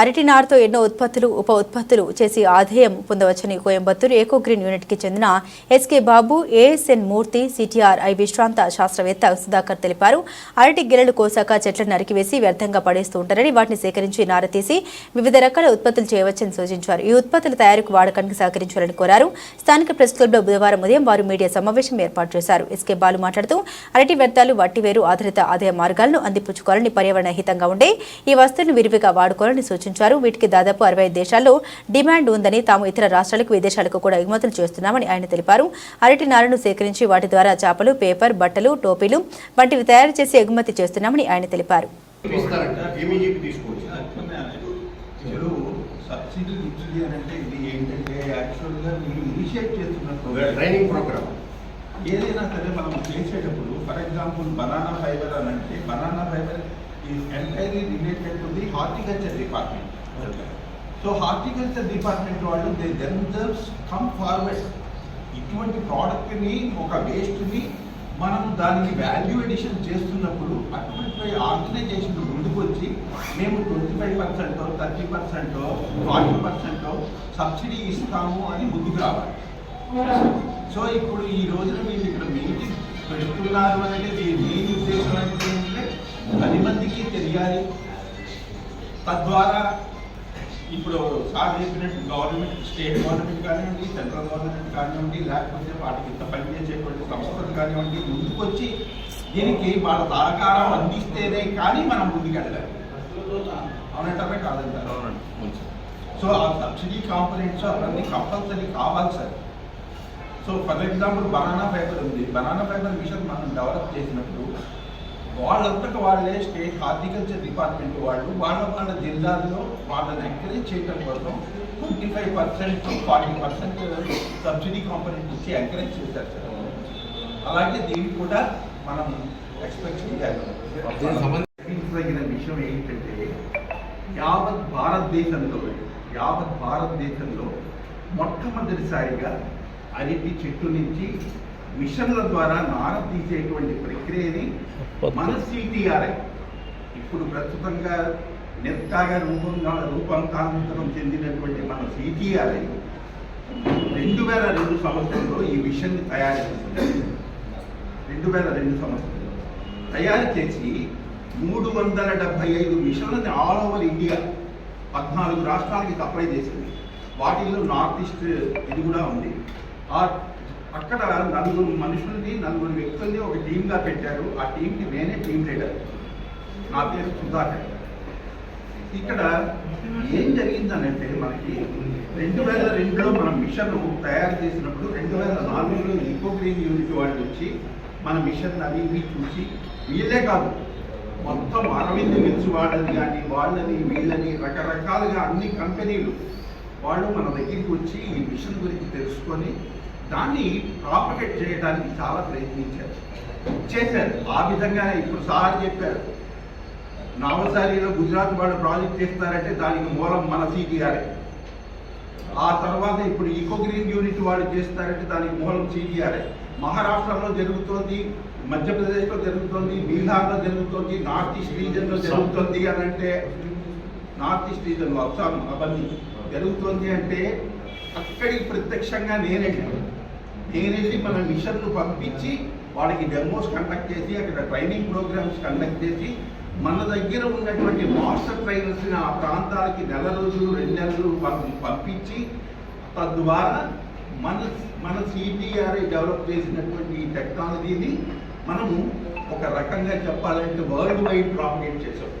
అరటి నారుతో ఎన్నో ఉత్పత్తులు ఉప ఉత్పత్తులు చేసి ఆదాయం పొందవచ్చని కోయంబత్తూరు ఏకో గ్రీన్ యూనిట్కి చెందిన SK Babu ASN Murthy CTR I విశ్రాంత శాస్త్రవేత్త సుధాకర్ తెలిపారు. అరటి గిరలు కోసాక చెట్లను నరికివేసి వ్యర్థంగా పడేస్తూ ఉంటారని వాటిని సేకరించి నారతీసి వివిధ రకాల ఉత్పత్తులు చేయవచ్చని సూచించారు. ఈ ఉత్పత్తుల తయారీకి వాడకానికి సహకరించాలని కోరారు. స్థానిక ప్రెస్ క్లబ్లో బుధవారం ఉదయం వారు మీడియా సమావేశం ఏర్పాటు చేశారు. ఎస్కే బాలు మాట్లాడుతూ అరటి వ్యర్థాలు వట్టివేరు ఆధారిత ఆదాయ మార్గాలను అందిపుచ్చుకోవాలని పర్యావరణ హితంగా ఉండే ఈ వస్తువులను విరివిగా వాడుకోవాలని సూచించారు. సూచించారు వీటికి దాదాపు అరవై దేశాల్లో డిమాండ్ ఉందని తాము ఇతర రాష్ట్రాలకు విదేశాలకు కూడా ఎగుమతులు చేస్తున్నామని ఆయన తెలిపారు. అరటి నారను సేకరించి వాటి ద్వారా చేపలు పేపర్ బట్టలు టోపీలు వంటివి తయారు చేసి ఎగుమతి చేస్తున్నామని ఆయన తెలిపారు. ట్రైనింగ్ ప్రోగ్రామ్ ఏదైనా సరే మనం చేసేటప్పుడు ఫర్ ఎగ్జాంపుల్ బనానా ఫైబర్ అని అంటే banana fibre is entirely related to the horticulture department so horticulture department వాళ్ళు దే దెమ్సెల్వ్స్ కమ్ ఫార్వర్డ్ ఇటువంటి ప్రోడక్ట్ని ఒక వేస్ట్ని మనం దానికి వాల్యూ ఎడిషన్ చేస్తున్నప్పుడు అటువంటి ఆర్గనైజేషన్ ముందుకు వచ్చి మేము twenty five percent thirty percent forty percent subsidy ఇస్తాము అని ముందుకు రావాలి. సో ఇప్పుడు ఈ రోజున మీరు ఇక్కడ మీటింగ్ పెడుతున్నారు అనేది మీ మెయిన్ ఉద్దేశం ఏంటంటే పది మందికి తెలియాలి. తద్వారా ఇప్పుడు సార్ చెప్పినట్టు గవర్నమెంట్ స్టేట్ గవర్నమెంట్ కానివ్వండి సెంట్రల్ గవర్నమెంట్ కానివ్వండి లేకపోతే వాటికి ఇంత పనిచేసేటువంటి సంస్థలు కానివ్వండి ముందుకొచ్చి దీనికి వాళ్ళ సహకారం అందిస్తేనే కానీ మనం ముందుకెళ్ళాలి అవునంటారా? కాదంటారా? సో ఆ సబ్సిడీ కాంపనెంట్స్ అవన్నీ కంపల్సరీ కావాలి sir. So for example banana fibre ఉంది. బనానా ఫైబర్ మిషన్ మనం డెవలప్ చేసినప్పుడు వాళ్ళంతకు వాళ్ళే స్టేట్ హార్టికల్చర్ డిపార్ట్మెంట్ వాళ్ళు వాళ్ళ వాళ్ళ జిల్లాల్లో వాళ్ళని ఎంకరేజ్ చేయడం కోసం fifty five percent forty percent subsidy component ఇచ్చి ఎంకరేజ్ చేశారు సార్. అలాగే దీనికి కూడా మనం ఎక్స్పెక్ట్ చేయాలి. తగిన విషయం ఏంటంటే యావత్ భారతదేశంలో యావత్ భారతదేశంలో మొట్టమొదటిసారిగా అరటి చెట్టు నుంచి మిషన్ల ద్వారా నార తీసేటువంటి ప్రక్రియని మన సిటిఆర్ఐ ఇప్పుడు ప్రస్తుతంగా నిర్తాగా రూపంగా రూపాంతరం చెందినటువంటి మన సిటిఆర్ఐ రెండు వేల రెండు సంవత్సరంలో ఈ మిషన్ని తయారు చేసింది రెండు వేల రెండు సంవత్సరంలో తయారు చేసి మూడు వందల డెబ్బై ఐదు మిషన్లని ఆల్ ఓవర్ ఇండియా పద్నాలుగు రాష్ట్రాలకి సప్లై చేసింది. వాటిల్లో నార్త్ ఈస్ట్ ఇది కూడా ఉంది. ఆ అక్కడ నలుగురు మనుషుల్ని నలుగురు వ్యక్తుల్ని ఒక టీంగా పెట్టారు. ఆ టీంకి నేనే టీం లీడర్. నా పేరు సుధాకర్. ఇక్కడ ఏం జరిగిందనంటే మనకి రెండు వేల రెండులో మనం మిషన్ తయారు చేసినప్పుడు రెండు వేల నాలుగులో ఈకో గ్రీన్ యూనిట్ వాళ్ళు వచ్చి మన మిషన్ అవి ఇవి చూసి వీళ్ళే కాదు మొత్తం అరవింద్ మిల్స్ వాళ్ళని కానీ వాళ్ళని వీళ్ళని రకరకాలుగా అన్ని కంపెనీలు వాళ్ళు మన దగ్గరికి వచ్చి ఈ మిషన్ గురించి తెలుసుకొని దాన్ని ప్రాపగేట్ చేయడానికి చాలా ప్రయత్నించారు. చేశారు. ఆ విధంగానే ఇప్పుడు సార్ చెప్పారు. నవసారిలో గుజరాత్ వాళ్ళు ప్రాజెక్ట్ చేస్తారంటే దానికి మూలం మన సీటీఆర్ ఆ తర్వాత ఇప్పుడు ఈకో గ్రీన్ యూనిట్ వాళ్ళు చేస్తారంటే దానికి మూలం సిటిఆర్ఏ మహారాష్ట్రలో జరుగుతోంది మధ్యప్రదేశ్లో జరుగుతోంది బీహార్లో జరుగుతోంది నార్త్ ఈస్ట్ రీజన్లో జరుగుతోంది అని అంటే నార్త్ ఈస్ట్ రీజన్ అస్సాం అవన్నీ జరుగుతోంది అంటే అక్కడికి ప్రత్యక్షంగా నేనే నేనెళ్ళి మన మిషన్ను పంపించి వాళ్ళకి డెమోస్ కండక్ట్ చేసి అక్కడ ట్రైనింగ్ ప్రోగ్రామ్స్ కండక్ట్ చేసి మన దగ్గర ఉన్నటువంటి మాస్టర్ ట్రైనర్స్ని ఆ ప్రాంతాలకి నెల రోజులు రెండు నెలలు పంపించి తద్వారా మన మన సిటీఆర్ఐ డెవలప్ చేసినటువంటి ఈ టెక్నాలజీని మనము ఒక రకంగా చెప్పాలంటే వరల్డ్ వైడ్ ప్రాపగేట్ చేసాం.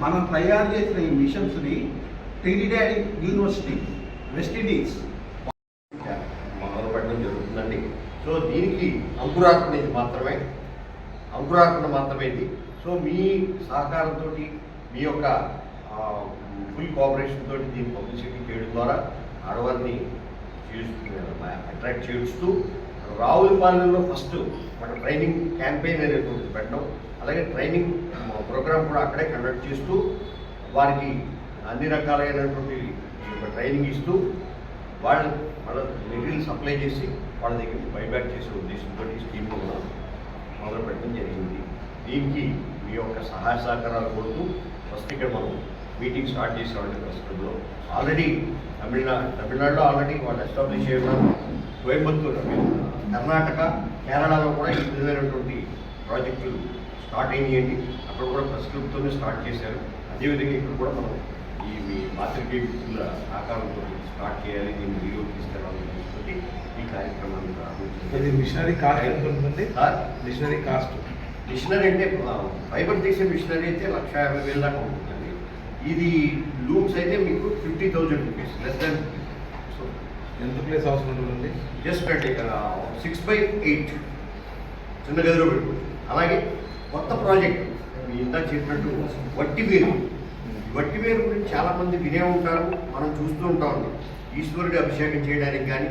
మనం తయారు చేసిన ఈ మిషన్స్ని Trinidad university West Indies so దీనికి అంకురార్పణ ఇది మాత్రమే. అంకురార్పణ మాత్రమే ఇది. సో మీ సహకారంతో మీ యొక్క ఫుల్ కోఆపరేషన్ తోటి దీన్ని పబ్లిసిటీ చేయడం ద్వారా ఆడవారిని అట్రాక్ట్ చేస్తూ రావులపాలెంలో ఫస్ట్ మన ట్రైనింగ్ క్యాంపెయిన్ అనేటువంటిది పెట్టడం అలాగే ట్రైనింగ్ ప్రోగ్రామ్ కూడా అక్కడే కండక్ట్ చేస్తూ వారికి అన్ని రకాలైనటువంటి ట్రైనింగ్ ఇస్తూ వాళ్ళు వాళ్ళ మెటీరియల్ సప్లై చేసి వాళ్ళ దగ్గర బైబ్యాక్ చేసే ఉద్దేశంతో ఈ స్కీమ్ కూడా మొదలు పెట్టడం జరిగింది. దీనికి మీ యొక్క సహాయ సహకారాలు కోరుతూ ఫస్ట్ ఇక్కడ మనం మీటింగ్ స్టార్ట్ చేసామండి ప్రస్తుతంలో ఆల్రెడీ తమిళనాడు తమిళనాడులో ఆల్రెడీ వాళ్ళు ఎస్టాబ్లిష్ చేయడం కోయంబత్తూరు కర్ణాటక కేరళలో కూడా ఈ విధమైనటువంటి ప్రాజెక్టులు స్టార్ట్ అయ్యేయండి అక్కడ కూడా ప్రస్క్రిప్ట్తోనే స్టార్ట్ చేశారు. అదేవిధంగా ఇక్కడ కూడా మనం ఈ మీ పాత్రికేయ మిత్రుల సహకారంతో స్టార్ట్ చేయాలి దీన్ని వీడియో తీసుకెళ్ళాలని చెప్పి ఈ కార్యక్రమాన్ని ప్రారంభించారు. మిషనరీ కాస్ట్ ఎంత ఉంటుంది మిషనరీ కాస్ట్ మిషనరీ అంటే ఫైబర్ తీసే మిషనరీ అయితే లక్ష యాభై వేల దాకా ఉంటుందండి. ఇది లూమ్స్ అయితే మీకు fifty thousand rupees less than so ఎంత ప్లేస్ అవసరం ఉంటుందండి? జస్ట్ అంటే సిక్స్ బై ఎయిట్ చిన్న గదిలో పెట్టుకోవచ్చు. అలాగే కొత్త ప్రాజెక్ట్ మీ ఇందాక చెప్పినట్టు వట్టి వేరు వట్టి వేరు గురించి చాలామంది వినే ఉంటారు మనం చూస్తూ ఉంటాం. ఈశ్వరుడి అభిషేకం చేయడానికి కానీ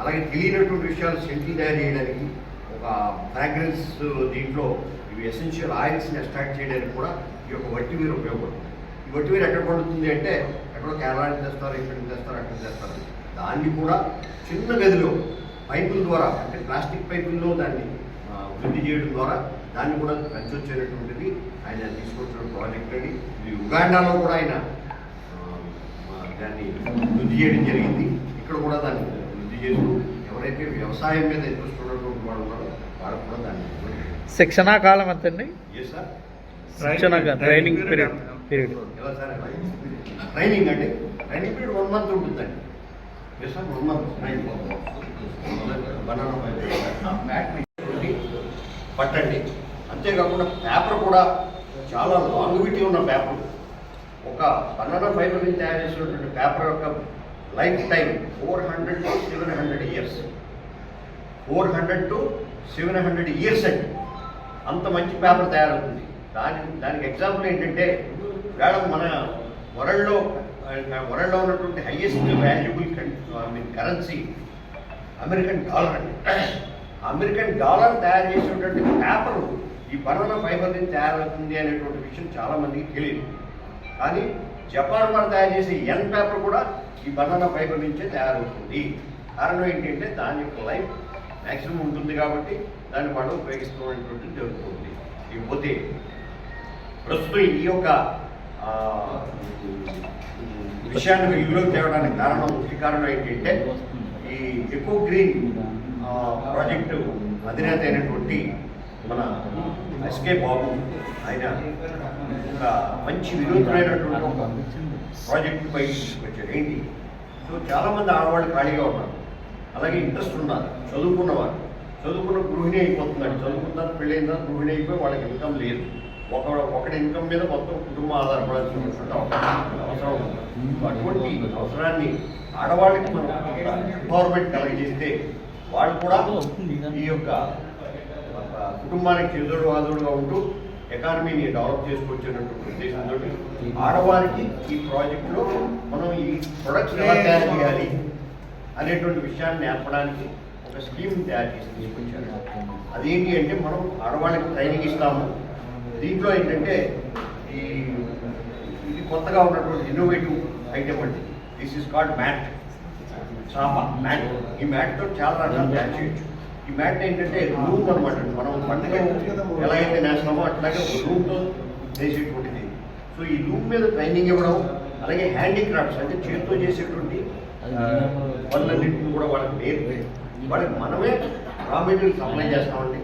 అలాగే తెలియనటువంటి విషయాలు సెంట్లు తయారు చేయడానికి ఒక ఫ్రాగ్రెన్స్ దీంట్లో ఇవి ఎసెన్షియల్ ఆయిల్స్ని ఎక్స్ట్రాక్ట్ చేయడానికి కూడా ఈ యొక్క వట్టి వేరు ఉపయోగపడుతుంది. ఈ వట్టి వేరు ఎక్కడ పడుతుంది అంటే ఎక్కడో కేరళ నుంచి తెస్తారు ఇక్కడ తెస్తారు అక్కడ తెస్తారు. దాన్ని కూడా చిన్న గదిలో పైపుల ద్వారా అంటే ప్లాస్టిక్ పైపుల్లో దాన్ని వృద్ధి చేయడం ద్వారా దాన్ని కూడా పెంచొచ్చేటటువంటిది ఆయన తీసుకొచ్చిన ప్రాజెక్ట్ అని ఇది ఉగాండాలో కూడా ఆయన దాన్ని వృద్ధి చేయడం జరిగింది. ఇక్కడ కూడా దాన్ని వృద్ధి చేస్తూ ఎవరైతే వ్యవసాయం మీద ఇంట్రెస్ట్ ఉన్నటువంటి వాళ్ళు ఉన్నారో వాళ్ళకు కూడా దాన్ని శిక్షణా కాలం శిక్షణ ట్రైనింగ్ పీరియడ్ పీరియడ్ ఎలా సార్ ట్రైనింగ్ అంటే ట్రైనింగ్ పీరియడ్ వన్ మంత్ ఉంటుందండి. Yes sir one month training banana పట్టండి. అంతేకాకుండా పేపర్ కూడా చాలా లాంగ్విటీ ఉన్న పేపర్. ఒక బనానా ఫైబర్ నుంచి తయారు చేసినటువంటి పేపర్ యొక్క life time four hundred to seven hundred years four hundred to seven hundred years అండి. అంత మంచి పేపర్ తయారవుతుంది. దాని దానికి ఎగ్జాంపుల్ ఏంటంటే మేడం మన వరల్డ్లో వరల్డ్లో ఉన్నటువంటి highest valuable mean currency American dollar అండి. అమెరికన్ డాలర్ తయారు చేసినటువంటి పేపర్ ఈ బనానా ఫైబర్ నుంచి తయారవుతుంది అనేటువంటి విషయం చాలా మందికి తెలియదు. కానీ జపాన్ వారు తయారు చేసే ఎన్ పేపర్ కూడా ఈ బనానా ఫైబర్ నుంచే తయారవుతుంది. కారణం ఏంటంటే దాని యొక్క లైఫ్ మ్యాక్సిమం ఉంటుంది కాబట్టి దాన్ని మనం ఉపయోగిస్తున్నటువంటి జరుగుతుంది. ఇకపోతే ప్రస్తుతం ఈ యొక్క విషయాన్ని వెలుగులోకి తేవడానికి కారణం ముఖ్య కారణం ఏంటంటే ఈ ఎకో గ్రీన్ ప్రాజెక్టు అధినేత అయినటువంటి మన ఎస్కే బాబు ఆయన ఒక మంచి వినూత్నమైనటువంటి ఒక ప్రాజెక్ట్ పై తీసుకొచ్చారు. ఏంటి? సో చాలామంది ఆడవాళ్ళు ఖాళీగా ఉన్నారు. అలాగే ఇంట్రెస్ట్ ఉన్నారు. చదువుకున్నవారు చదువుకున్న గృహిణి అయిపోతున్నారు చదువుకున్నారు పెళ్ళైన గృహిణి అయిపోయి వాళ్ళకి ఇన్కమ్ లేదు. ఒక ఒకటి ఇన్కమ్ మీద మొత్తం కుటుంబం ఆధారపడాల్సినటువంటి అవసరం ఉంది. అటువంటి అవసరాన్ని ఆడవాళ్ళకి మనం ఎంపవర్మెంట్ కలిగజేస్తే వాళ్ళు కూడా ఈ యొక్క ఒక కుటుంబానికి చేదోడు వాదోడుగా ఉంటూ ఎకానమీని డెవలప్ చేసుకొచ్చినటువంటి ఉద్దేశంతో ఆడవారికి ఈ ప్రాజెక్టులో మనం ఈ ప్రొడక్ట్స్ ఎలా తయారు చేయాలి అనేటువంటి విషయాన్ని నేర్పడానికి ఒక స్కీమ్ తయారు చేసి తీసుకొచ్చారు. అదేంటి అంటే మనం ఆడవాళ్ళకి ట్రైనింగ్ ఇస్తాము. దీంట్లో ఏంటంటే ఈ ఇది కొత్తగా ఉన్నటువంటి ఇన్నోవేటివ్ ఐటమ్ అండి. దిస్ ఇస్ కాల్డ్ మ్యాట్ చాప. మ్యాట్ ఈ మ్యాట్తో చాలా రకాలు తయారు చేయొచ్చు. ఈ మ్యాట్ ఏంటంటే రూమ్ అనమాట మనం పండుగ ఎలా అయితే నేస్తున్నామో అట్లాగే ఒక రూమ్తో చేసేటువంటిది. సో ఈ రూమ్ మీద ట్రైనింగ్ ఇవ్వడం అలాగే హ్యాండీక్రాఫ్ట్స్ అంటే చేతితో చేసేటువంటి పనులన్నింటిని కూడా వాళ్ళకి నేర్పి వాళ్ళకి మనమే రా మెటీరియల్ సప్లై చేస్తామండి.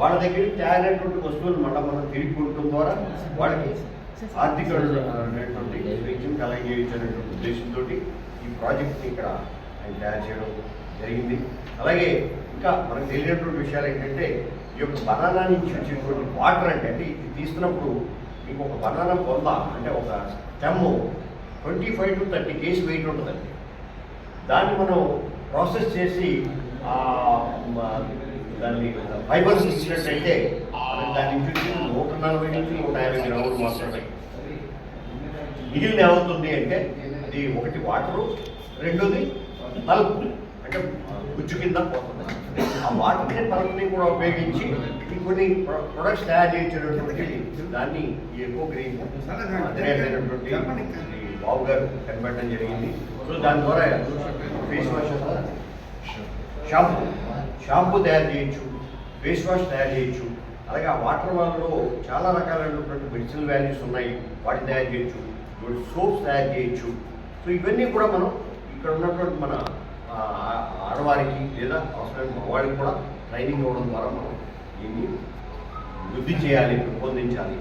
వాళ్ళ దగ్గర తయారైనటువంటి వస్తువులు మళ్ళీ మనం తిరిగి కొట్టడం ద్వారా వాళ్ళకి ఆర్థిక అనేటువంటి స్వేచ్ఛను కలగజేయించే ఉద్దేశంతో ఈ ప్రాజెక్ట్ని ఇక్కడ ఆయన తయారు చేయడం జరిగింది. అలాగే ఇంకా మనకు తెలియనటువంటి విషయాలు ఏంటంటే ఈ యొక్క బనానా నుంచి వచ్చినటువంటి వాటర్ అంటే అంటే ఇది తీస్తున్నప్పుడు మీకు ఒక బనానా పొంద అంటే ఒక stem twenty five to thirty KG weight ఉంటుందండి. దాన్ని మనం ప్రాసెస్ చేసి దాన్ని ఫైబర్స్ ఇచ్చినట్టయితే దాని నుంచి వచ్చి నూట నలభై నుంచి నూట యాభై గ్రాములు మాత్రమే. మిగిలిన ఏమవుతుంది అంటే అది ఒకటి వాటరు రెండోది పల్ప్ అంటే గుజ్జు కింద పోతుంది. ఆ వాటర్ పల్ప్ని కూడా ఉపయోగించి కొన్ని ప్రొడక్ట్స్ తయారు చేసేటటువంటి దాన్ని ఎక్కువ గ్రీన్ అధినేతైనటువంటి బాబు గారు కనిపెట్టడం జరిగింది. సో దాని ద్వారా ఫేస్ వాష్ షాంపూ షాంపూ తయారు చేయొచ్చు ఫేస్ వాష్ తయారు చేయొచ్చు. అలాగే ఆ వాటర్ వాల్లో చాలా రకాలైనటువంటి మెడిసినల్ వాల్యూస్ ఉన్నాయి వాటిని తయారు చేయొచ్చు. సోప్స్ తయారు చేయొచ్చు. సో ఇవన్నీ కూడా మనం ఇక్కడ ఉన్నటువంటి మన ఆడవారికి లేదా అవసరమైన మగవాళ్ళకి కూడా ట్రైనింగ్ ఇవ్వడం ద్వారా మనం దీన్ని వృద్ధి చేయాలి పెంపొందించాలి.